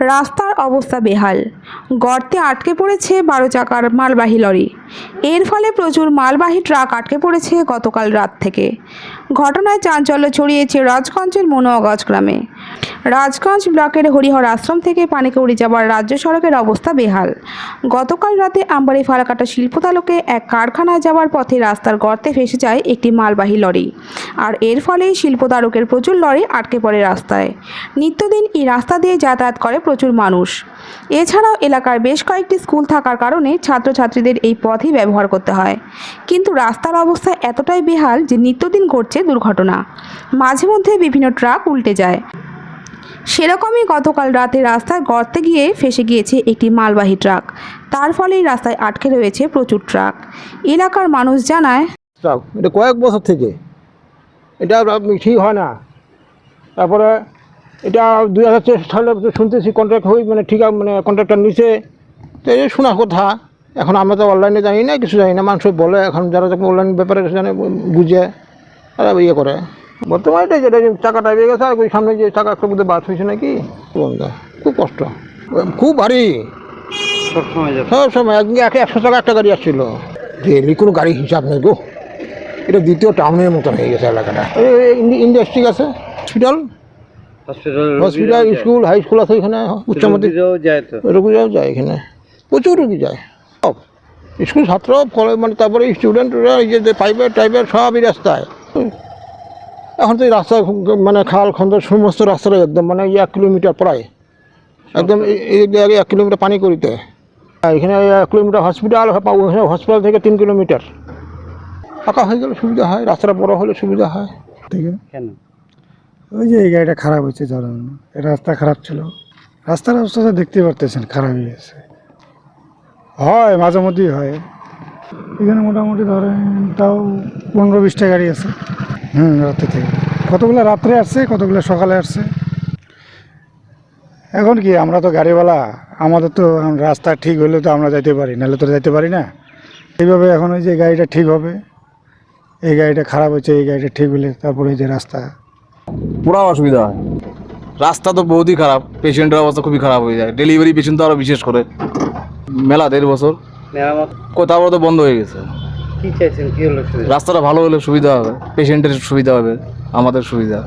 রাস্তার অবস্থা বেহাল। গর্তে আটকে পড়েছে বারো চাকার মালবাহী লরি। এর ফলে প্রচুর মালবাহী ট্রাক আটকে পড়েছে গতকাল রাত থেকে। ঘটনায় চাঞ্চল্য ছড়িয়েছে রাজগঞ্জের মনোয়াগঞ্জ গ্রামে। রাজগঞ্জ ব্লকের হরিহর আশ্রম থেকে পানিকৌড়ি যাওয়ার রাজ্য সড়কের অবস্থা বেহাল। গতকাল রাতে আমবাড়ি ফালাকাটা শিল্পতালুকে এক কারখানায় যাওয়ার পথে রাস্তার গর্তে ফেসে যায় একটি মালবাহী লরি। আর এর ফলে শিল্পতালুকের প্রচুর লরি আটকে পড়ে রাস্তায়। নিত্যদিন এই রাস্তা দিয়ে যাতায়াত করে প্রচুর মানুষ। এছাড়াও এলাকার বেশ কয়েকটি স্কুল থাকার কারণে ছাত্রছাত্রীদের এই পথই ব্যবহার করতে হয়। কিন্তু রাস্তার অবস্থা এতটাই বেহাল যে নিত্যদিন ঘটছে দুর্ঘটনা। মাঝে মধ্যে বিভিন্ন ট্রাক উল্টে যায়। সেরকমই গতকাল রাতে রাস্তায় গর্তে গিয়ে ফেসে গিয়েছে একটি মালবাহী ট্রাক। তার ফলেই রাস্তায় আটকে রয়েছে প্রচুর ট্রাক। এলাকার মানুষ জানায়, ট্রাক, এটা কয়েক বছর থেকে। এটা ঠিক হয় না। তারপরে এটা দুই হাজার তেইশ সালে শুনতেছি কন্ট্রাক্ট হই মানে ঠিক মানে কন্ট্রাক্টর নিচে তো এই শোনা কথা। এখন আমরা তো অনলাইনে জানি না, কিছু জানি না। মানুষ বলে, এখন যারা অনলাইন ব্যাপারে জানে, বুঝে, তারা ইয়ে করে। বর্তমানে এটা যেটা চাকাটা বেয়ে গেছে আর ওই সামনে যে চাকা একটা মধ্যে বাদ হয়েছে নাকি? খুব কষ্ট। খুব ভারী। সব সময় একদিন এক একশো টাকা একটা গাড়ি আসছিল। ডেলি কোনো গাড়ি হিসাব নেই গো। এটা দ্বিতীয় টাউনের মতন হয়ে গেছে এলাকাটা। ইন্ডাস্ট্রি আছে? Hospital? Hospital school high school আছে এখানে উচ্চ মাধ্যমিক। যায় রোগীরাও যায় এখানে। প্রচুর রোগী যায়। সব। স্কুল ছাত্র কলেজ মানে তারপরে স্টুডেন্টরা এই যে প্রাইভেট টাইভেট সবই রাস্তায়। এখন তো এই রাস্তা মানে খাল খন্দ সমস্ত রাস্তাটাই একদম মানে এক কিলোমিটার প্রায়। একদম এক কিলোমিটার পানি করিতে। আর এখানে এক কিলোমিটার হসপিটাল ওখানে হসপিটাল থেকে তিন কিলোমিটার। ফাঁকা হয়ে গেলে সুবিধা হয় রাস্তাটা বড় হলে সুবিধা হয়। থেকে কেন? ওই যে এই গাড়িটা খারাপ হয়েছে এই রাস্তা খারাপ ছিল। রাস্তার অবস্থাটা দেখতে পারতেছেন খারাপ হয়ে গেছে। হয় মাঝে মধ্যেই হয়। এখানে মোটামুটি ধরেন তাও পনেরো বিশটা গাড়ি আছে। হুম রাত্রে থেকে। কতগুলো রাত্রে আসছে কতগুলো সকালে আসছে? এখন কি আমরা তো গাড়িওয়ালা আমাদের তো রাস্তা ঠিক হলে তো আমরা যাইতে পারি নাহলে তো যাইতে পারি না। এইভাবে এখন ওই যে গাড়িটা ঠিক হবে এই গাড়িটা খারাপ হয়েছে এই গাড়িটা ঠিক হলে তারপরে যে রাস্তা। পুরা অসুবিধা হয়। রাস্তা তো বহুতই খারাপ পেশেন্টের অবস্থা খুবই খারাপ হয়ে যায়। ডেলিভারি পেশেন্ট তো আরও বিশেষ করে। মেলা দেড় বছর। কোথাও তো বন্ধ হয়ে গেছে। কি চাইছেন? কি হলো রাস্তাটা ভালো হলে সুবিধা হবে পেশেন্টের সুবিধা হবে আমাদের সুবিধা